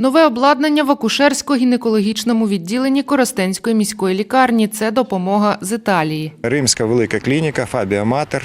Нове обладнання в акушерсько-гінекологічному відділенні Коростенської міської лікарні це допомога з Італії. Римська велика клініка Фабіа Матер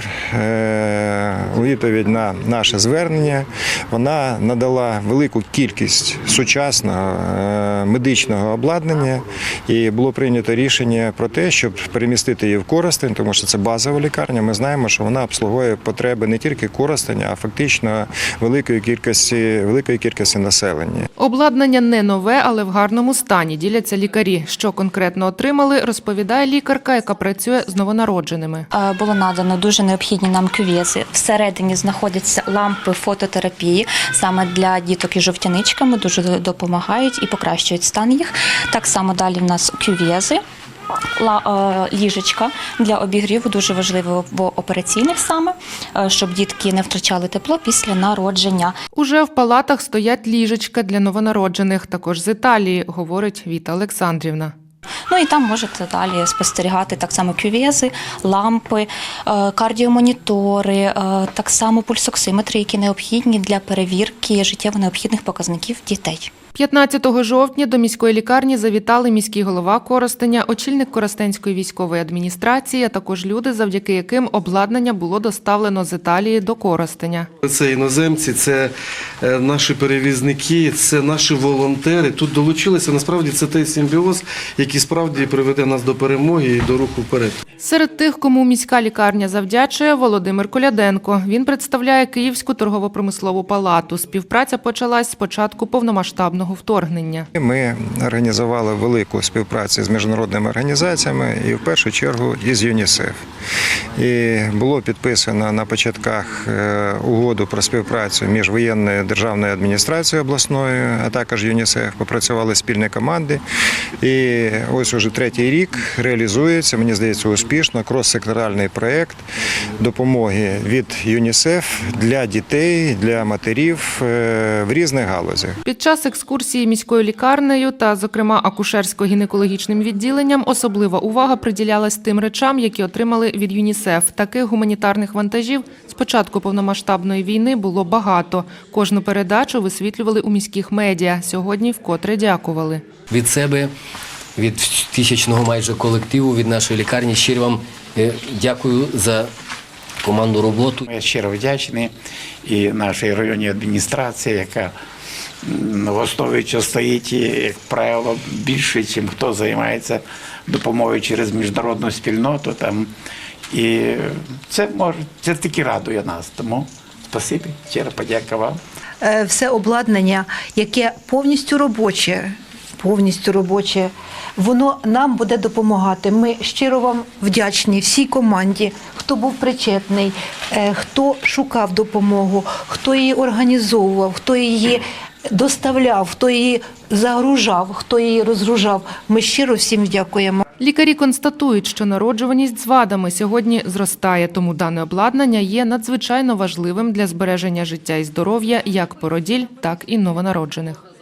у відповідь на наше звернення вона надала велику кількість сучасного е, медичного обладнання і було прийнято рішення про те, щоб перемістити її в Коростень, тому що це базова лікарня. Ми знаємо, що вона обслуговує потреби не тільки Коростеня, а фактично великої кількості великої кількості населення. Обладнання не нове, але в гарному стані. Діляться лікарі. Що конкретно отримали, розповідає лікарка, яка працює з новонародженими. Було надано дуже необхідні нам кювези. Всередині знаходяться лампи фототерапії саме для діток із жовтяничками. Дуже допомагають і покращують стан їх. Так само далі в нас кювези. Е, Ліжечка для обігріву дуже важливо в операційних саме, е, щоб дітки не втрачали тепло після народження. Уже в палатах стоять ліжечка для новонароджених, також з Італії, говорить Віта Олександрівна. Ну і там можете далі спостерігати так само кювези, лампи, е, кардіомонітори, е, так само пульсоксиметри, які необхідні для перевірки життєво необхідних показників дітей. 15 жовтня до міської лікарні завітали міський голова Коростеня, очільник Коростенської військової адміністрації, а також люди, завдяки яким обладнання було доставлено з Італії до Коростеня. Це іноземці, це е, наші перевізники, це наші волонтери. Тут долучилися. Насправді це той симбіоз, який справді приведе нас до перемоги і до руху вперед. Серед тих, кому міська лікарня завдячує, Володимир Коляденко. Він представляє Київську торгово-промислову палату. Співпраця почалась з початку повномасштабного вторгнення. Ми організували велику співпрацю з міжнародними організаціями і в першу чергу із ЮНІСЕФ. І було підписано на початках е, угоду про співпрацю між воєнною державною адміністрацією обласною, а також ЮНІСЕФ. Попрацювали спільні команди. І ось уже третій рік реалізується, мені здається, успішно крос-секторальний проєкт допомоги від ЮНІСЕФ для дітей, для матерів е, в різних галузях. Під час екскурсії міською лікарнею та, зокрема, акушерсько-гінекологічним відділенням особлива увага приділялась тим речам, які отримали від ЮНІСЕФ. Таких гуманітарних вантажів з початку повномасштабної війни було багато. Кожну передачу висвітлювали у міських медіа. Сьогодні вкотре дякували. від себе, від тисячного майже колективу, від нашої лікарні. Щиро вам е, дякую за командну роботу. Я щиро вдячний і нашій районній адміністрації, яка в основі чого стоїть, як правило, більше, ніж хто займається допомогою через міжнародну спільноту. Там. І це може це тільки радує нас. Тому спасибі, щиро подяка вам. е, все обладнання, яке повністю робоче, повністю робоче, воно нам буде допомагати. Ми щиро вам вдячні всій команді, хто був причетний, е, хто шукав допомогу, хто її організовував, хто її доставляв, хто її загружав, хто її розгружав. Ми щиро всім дякуємо. Лікарі констатують, що народжуваність з вадами сьогодні зростає, тому дане обладнання є надзвичайно важливим для збереження життя і здоров'я як породіль, так і новонароджених.